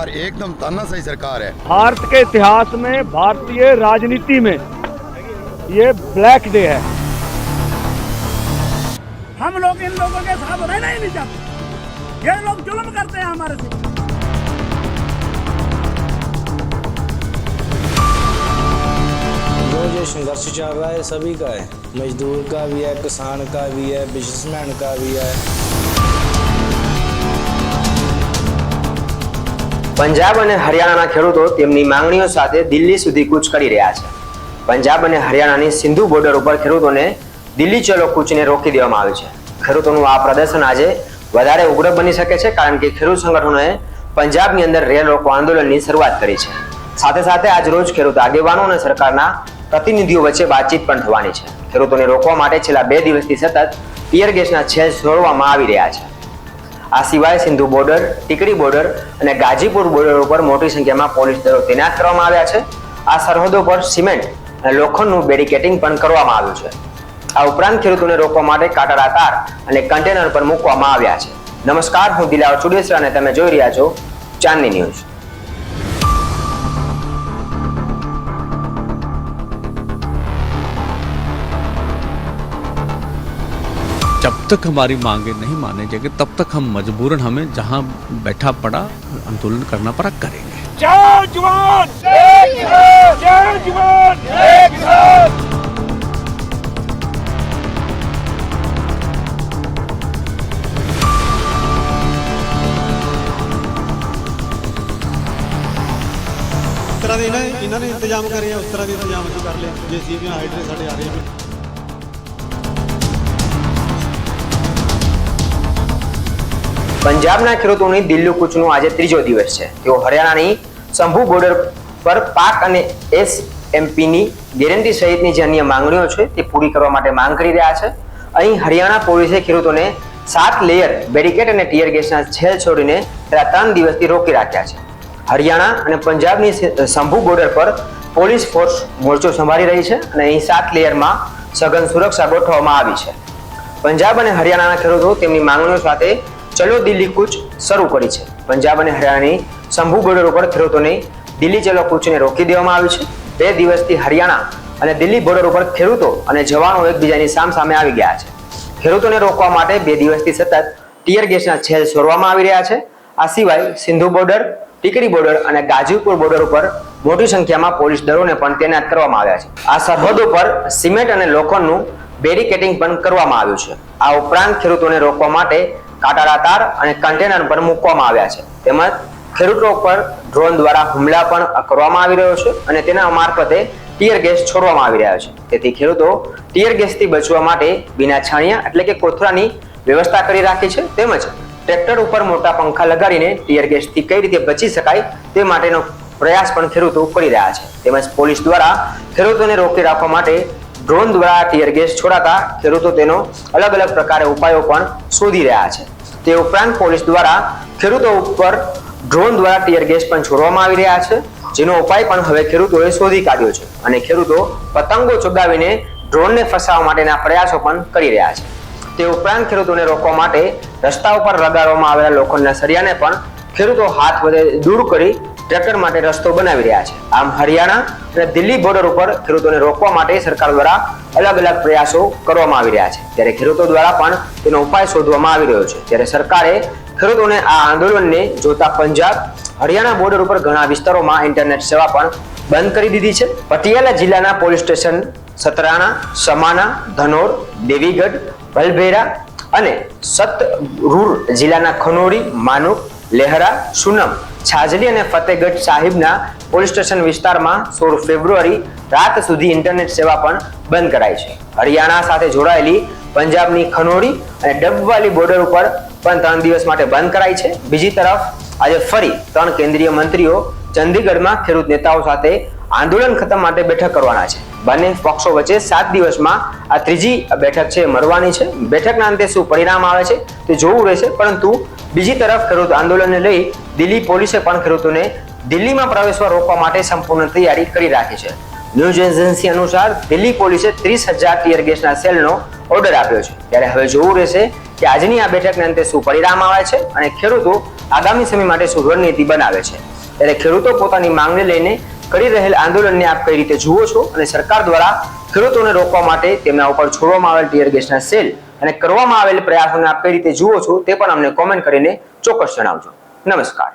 सरकार एकदम तानाशाही सरकार है। भारत के इतिहास में भारतीय राजनीति में ये ब्लैक डे है। हम लोग इन लोगों के साथ रहना ही नहीं चाहते। ये लोग जुल्म करते हैं हमारे से। जो जो संघर्ष चल रहा है सभी का है। मजदूर का भी है किसान का भी है बिजनेसमैन का भी है। પંજાબ અને હરિયાણાના ખેડૂતો તેમની માંગણીઓ સાથે દિલ્હી સુધી કૂચ કરી રહ્યા છે. પંજાબ અને હરિયાણાની સિંધુ બોર્ડર ઉપર ખેડૂતોને દિલ્હી ચલો કૂચને રોકી દેવામાં આવ્યું છે. ખેડૂતોનું આ પ્રદર્શન આજે વધારે ઉગ્ર બની શકે છે કારણ કે ખેડૂત સંગઠનોએ પંજાબની અંદર રેલ રોકો આંદોલનની શરૂઆત કરી છે. સાથે સાથે આજ રોજ ખેડૂત આગેવાનો અને સરકારના પ્રતિનિધિઓ વચ્ચે વાતચીત પણ થવાની છે. ખેડૂતોને રોકવા માટે છેલ્લા બે દિવસથી સતત ટીયર ગેસના છેદ છોડવામાં આવી રહ્યા છે. આ સિવાય સિંધુ બોર્ડર ટીકડી બોર્ડર અને ગાજીપુર બોર્ડર ઉપર મોટી સંખ્યામાં પોલીસ દળો તૈનાત કરવામાં આવ્યા છે. આ સરહદો પર સિમેન્ટ અને લોખંડનું બેરિકેટિંગ પણ કરવામાં આવ્યું છે. આ ઉપરાંત ખેડૂતોને રોકવા માટે કાંટાળા તાર અને કન્ટેનર પર મૂકવામાં આવ્યા છે. નમસ્કાર, હું દિલાવર ચુડેસરા અને તમે જોઈ રહ્યા છો ચાંદની ન્યૂઝ. जब तक हमारी मांगे नहीं माने जाएंगे तब तक हम मजबूरन हमें जहां बैठा पड़ा आंदोलन करना पड़ा करेंगे जय जवान जय जवान ਇਸ ਤਰ੍ਹਾਂ ਦੇ ਇਹਨਾਂ ਇਹਨਾਂ ਨੇ ਇੰਤਜ਼ਾਮ ਕਰੇ ਆ ਉਸ ਤਰ੍ਹਾਂ ਦੇ ਇੰਤਜ਼ਾਮ ਅਸੀਂ ਕਰ ਲਏ ਜੇ ਸੀਬੀਆਂ ਹਾਈਡਰੇ ਸਾਡੇ ਆ ਰਹੇ ਨੇ પંજાબના ખેડૂતોની દિલ્હી કૂચનો આજે ત્રીજો દિવસ છે. તેઓ હરિયાણાની શંભુ બોર્ડર પર પાક અને એસ એમપીની ગેરંટી સહિતની જે અન્ય માંગણીઓ છે તે પૂરી કરવા માટે માંગ કરી રહ્યા છે. અહીં હરિયાણા પોલીસે ખેડૂતોને સાત લેયર બેરિકેડ અને ટીયર ગેસના છેલ છોડીને છેલ્લા ત્રણ દિવસથી રોકી રાખ્યા છે. હરિયાણા અને પંજાબની શંભુ બોર્ડર પર પોલીસ ફોર્સ મોરચો સંભાળી રહી છે અને અહીં સાત લેયરમાં સઘન સુરક્ષા ગોઠવવામાં આવી છે. પંજાબ અને હરિયાણાના ખેડૂતો તેમની માંગણીઓ સાથે ચલો દિલ્હી કૂચ શરૂ કરી છે. પંજાબ અને હરિયાણાની શંભુ બોર્ડર ઉપર ખેડૂતોને દિલ્હી ચલો કૂચને રોકી દેવામાં આવ્યું છે. બે દિવસથી હરિયાણા અને દિલ્હી બોર્ડર ઉપર ખેડૂતો અને જવાનો એકબીજાની સામ સામે આવી ગયા છે. ખેડૂતોને રોકવા માટે બે દિવસથી સતત ટીયર ગેસના છેલ છોડવામાં આવી રહ્યા છે. આ સિવાય સિંધુ બોર્ડર, ટીકરી બોર્ડર અને ગાજીપુર બોર્ડર ઉપર મોટી સંખ્યામાં પોલીસ દળોને પણ તૈનાત કરવામાં આવ્યા છે. આ સરહદો પર સિમેન્ટ અને લોખંડનું બેરિકેટિંગ પણ કરવામાં આવ્યું છે. આ ઉપરાંત ખેડૂતોને રોકવા માટે કાંટાળા તાર અને કન્ટેનર પર મૂકવામાં આવ્યા છે. તેમજ ખેડૂતો પર ડ્રોન દ્વારા હુમલા પણ કરવામાં આવી રહ્યો છે અને તેના મારફતે ટીયર ગેસ છોડવામાં આવી રહ્યો છે. તેથી ખેડૂતો ટીયર ગેસથી બચવા માટે બિના છાણિયા એટલે કે કોથળાની વ્યવસ્થા કરી રાખી છે. તેમજ ટ્રેક્ટર ઉપર મોટા પંખા લગાડીને ટીયર ગેસથી કઈ રીતે બચી શકાય તે માટેનો પ્રયાસ પણ ખેડૂતો કરી રહ્યા છે. તેમજ પોલીસ દ્વારા ખેડૂતોને રોકી રાખવા માટે ડ્રોન દ્વારા ટીયર ગેસ છોડાતા ખેડૂતો તેનો અલગ અલગ પ્રકારે ઉપાયો પણ શોધી રહ્યા છે. તે ઉપરાંત પોલીસ દ્વારા ખેડૂતો ઉપર ડ્રોન દ્વારા ટીયર ગેસ પણ છોડવામાં આવી રહ્યા છે. જેનો ઉપાય પણ હવે ખેડૂતોએ શોધી કાઢ્યો છે અને ખેડૂતો પતંગો ચગાવીને ડ્રોનને ફસાવવા માટેના પ્રયાસો પણ કરી રહ્યા છે. તે ઉપરાંત ખેડૂતોને રોકવા માટે રસ્તા ઉપર લગાડવામાં આવેલા લોખંડના સળિયાને પણ ખેડૂતો હાથ વધે દૂર કરી ટ્રેક્ટર માટે રસ્તો બનાવી રહ્યા છે. આમ હરિયાણા અને દિલ્હી બોર્ડર ઉપર ખેડૂતોને રોકવા માટે સરકાર દ્વારા અલગ અલગ પ્રયાસો કરવામાં આવી રહ્યા છે. ત્યારે ખેડૂતો દ્વારા પણ તેનો ઉપાય શોધવામાં આવી રહ્યો છે. ત્યારે સરકારે ખેડૂતોને આ આંદોલનને જોતા પંજાબ હરિયાણા બોર્ડર ઉપર ઘણા વિસ્તારોમાં ઇન્ટરનેટ સેવા પણ બંધ કરી દીધી છે. પટિયાલા જિલ્લાના પોલીસ સ્ટેશન સતરાણા સમાના ધનોર, દેવીગઢ ભલભેરા અને સતરૂર જિલ્લાના ખનોરી માનુક લેહરા, સુનમ છાજલી અને ફતેહગઢ સાહિબના પોલીસ સ્ટેશન વિસ્તારમાં સોળ ફેબ્રુઆરી રાત સુધી ઇન્ટરનેટ સેવા પણ બંધ કરાઈ છે. હરિયાણા સાથે જોડાયેલી પંજાબની ખનોડી અને ડબવાલી બોર્ડર ઉપર પણ ત્રણ દિવસ માટે બંધ કરાઈ છે. બીજી તરફ આજે ફરી ત્રણ કેન્દ્રીય મંત્રીઓ ચંદીગઢમાં ખેડૂત નેતાઓ સાથે આંદોલન ખતમ માટે બેઠક કરવાના છે. બંને પક્ષો વચ્ચે સાત દિવસમાં આ ત્રીજી બેઠક છે મળવાની છે. બેઠકના અંતે શું પરિણામ આવે છે તે જોવું રહેશે, પરંતુ બીજી તરફ ખેડૂત આંદોલનને લઈ દિલ્હી પોલીસે પણ ખેડૂતોને દિલ્હીમાં પ્રવેશવા રોકવા માટે સંપૂર્ણ તૈયારી કરી રાખી છે. ન્યૂઝ એજન્સી અનુસાર દિલ્હી પોલીસે ત્રીસ હજાર ટીયર ગેસના સેલનો ઓર્ડર આપ્યો છે. ત્યારે હવે જોવું રહેશે કે આજની આ બેઠકને અંતે શું પરિણામ આવે છે અને ખેડૂતો આગામી સમય માટે શું રણનીતિ બનાવે છે. ત્યારે ખેડૂતો પોતાની માંગને લઈને કરી રહેલ આંદોલનને આપ કઈ રીતે જુઓ છો? અને સરકાર દ્વારા ખેડૂતોને રોકવા માટે તેમના ઉપર છોડવામાં આવેલ ટીયર ગેસના સેલ અને કરવામાં આવેલ પ્રયાસોને આપ કઈ રીતે જુઓ છો તે પણ અમને કોમેન્ટ કરીને ચોક્કસ જણાવજો. નમસ્કાર.